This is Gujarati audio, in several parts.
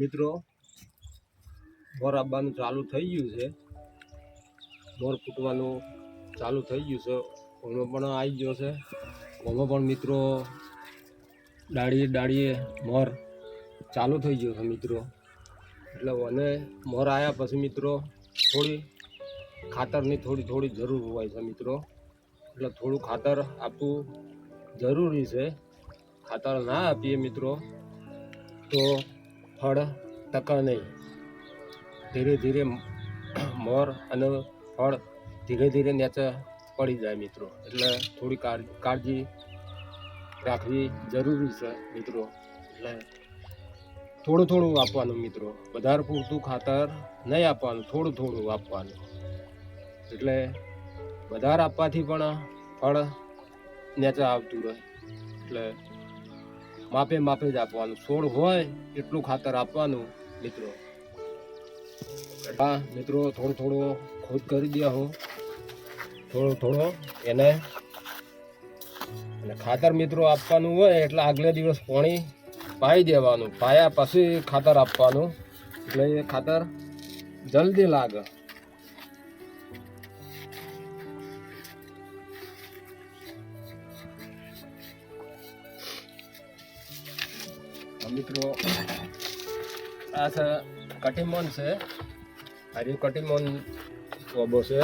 મિત્રો મોર આવવાનું ચાલુ થઈ ગયું છે. મોર ફૂટવાનું ચાલુ થઈ ગયું છે. ઓમાં પણ આવી ગયો છે. ઓમાં પણ મિત્રો ડાળીએ ડાળીએ મોર ચાલુ થઈ ગયો છે મિત્રો. એટલે મને મોર આવ્યા પછી મિત્રો થોડી ખાતરની થોડી થોડી જરૂર હોય છે મિત્રો. એટલે થોડું ખાતર આપવું જરૂરી છે. ખાતર ના આપીએ મિત્રો. તો ફળ ટકા નહીં. ધીરે ધીરે મોર અને ફળ ધીરે ધીરે નીચે પડી જાય મિત્રો. એટલે થોડી કાળ- કાળજી રાખવી જરૂરી છે મિત્રો. એટલે થોડું થોડું આપવાનું મિત્રો. વધારે પૂરતું ખાતર નહીં આપવાનું, થોડું થોડું આપવાનું. એટલે વધારે આપવાથી પણ ફળ નીચે આવતું રહે. એટલે માપે માપે જ આપવાનું. છોડ હોય એટલું ખાતર આપવાનું, મિત્રો. હા, મિત્રો, થોડો થોડો ખોદ કરી દે હું. થોડો થોડો એને. અને ખાતર મિત્રો આપવાનું હોય એટલે આગલે દિવસ પાણી પાઈ દેવાનું. પાયા પછી ખાતર આપવાનું. એટલે એ ખાતર જલ્દી લાગે. મિત્રો, આ છે કટીમોન છે. આર્યું કટીમોન ઓબો છે.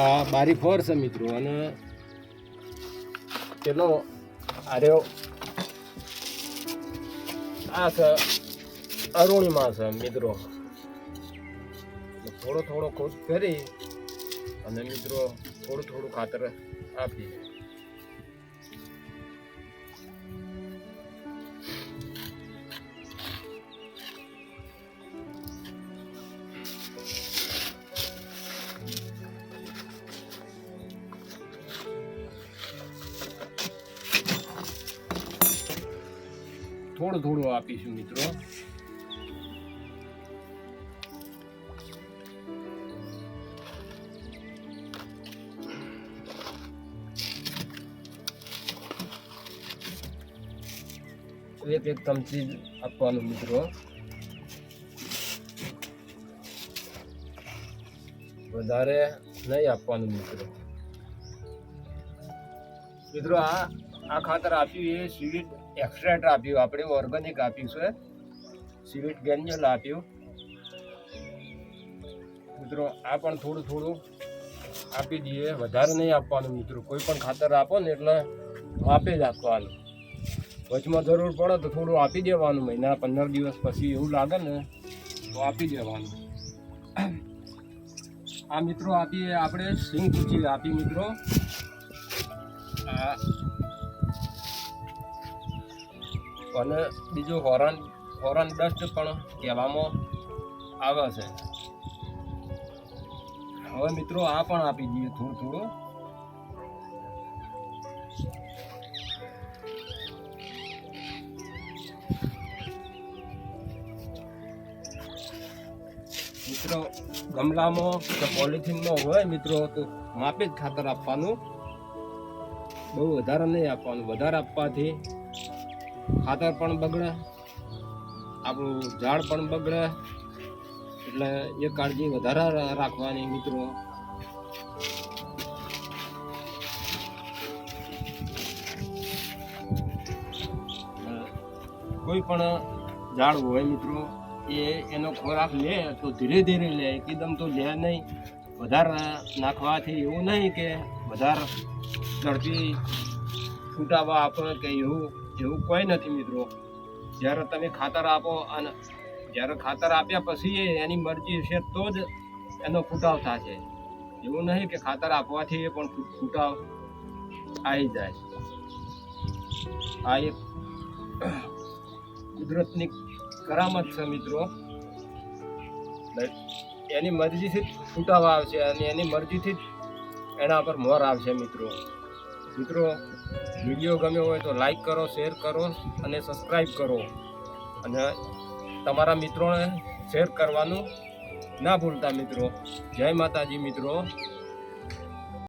આ બારી ફોર છે મિત્રો, અને પેલો આર્યો. આ છે અરુણિમા છે મિત્રો. થોડો થોડો ખોજ કરી, અને મિત્રો થોડું થોડું ખાતર આપી થોડું થોડું આપીશું મિત્રો. એક એક ચમચી આપવાનું મિત્રો. વધારે નહીં આપવાનું મિત્રો. મિત્રો, આ આ ખાતર આપ્યું એ સ્વીટ એક્સ્ટ્રેટ આપ્યું, આપણે ઓર્ગેનિક આપ્યું છે. સ્વીટ ગેન્યુલ આપ્યું. મિત્રો, આ પણ થોડું થોડું આપી દઈએ. વધારે નહીં આપવાનું મિત્રો, કોઈ પણ ખાતર આપો ને એટલે માપે જ આપવાનું. વચમાં જરૂર પડે તો થોડું આપી દેવાનું, મહિના પંદર દિવસ પછી એવું લાગે ને તો આપી દેવાનું. આ મિત્રો આપીએ આપણે સિંગ કુચી આપી મિત્રો. આ અને બીજું હોરન હોરન ડસ્ટ પણ કહેવામાં આવે છે. હવે મિત્રો આ પણ આપી દઈએ થોડું થોડું. મિત્રો, ગમલામાં કે પોલિથીનમાં હોય મિત્રો, તો માપે જ ખાતર આપવાનું. બહુ વધારે નહીં આપવાનું, વધારે આપવાથી ખાતર પણ બગડે, આપણું ઝાડ પણ બગડે. એટલે એ કાળજી વધારે રાખવાની મિત્રો. કોઈ પણ ઝાડ હોય મિત્રો, એ એનો ખોરાક લે તો ધીરે ધીરે લે. એકદમ તો લે નહીં. વધારે નાખવાથી એવું નહીં કે વધારે ઝડપી છૂટાવવા આપણે કે એવું. એવું કોઈ નથી મિત્રો. જ્યારે તમે ખાતર આપો અને જ્યારે ખાતર આપ્યા પછી એની મરજી છે તો જ એનો ફૂટાવ થશે. એવું નહીં કે ખાતર આપવાથી એ પણ ફૂટાવ આવી જાય. આ એક કુદરતની કરામત છે મિત્રો. એની મરજીથી જ ફૂટાવ આવશે અને એની મરજીથી જ એના પર મોર આવશે મિત્રો. મિત્રો વીડિયો ગમ્યો હોય તો લાઈક કરો શેર કરો અને સબસ્ક્રાઈબ કરો. અને તમારા મિત્રોને શેર કરવાનું ના ભૂલતા મિત્રો. જય માતાજી મિત્રો.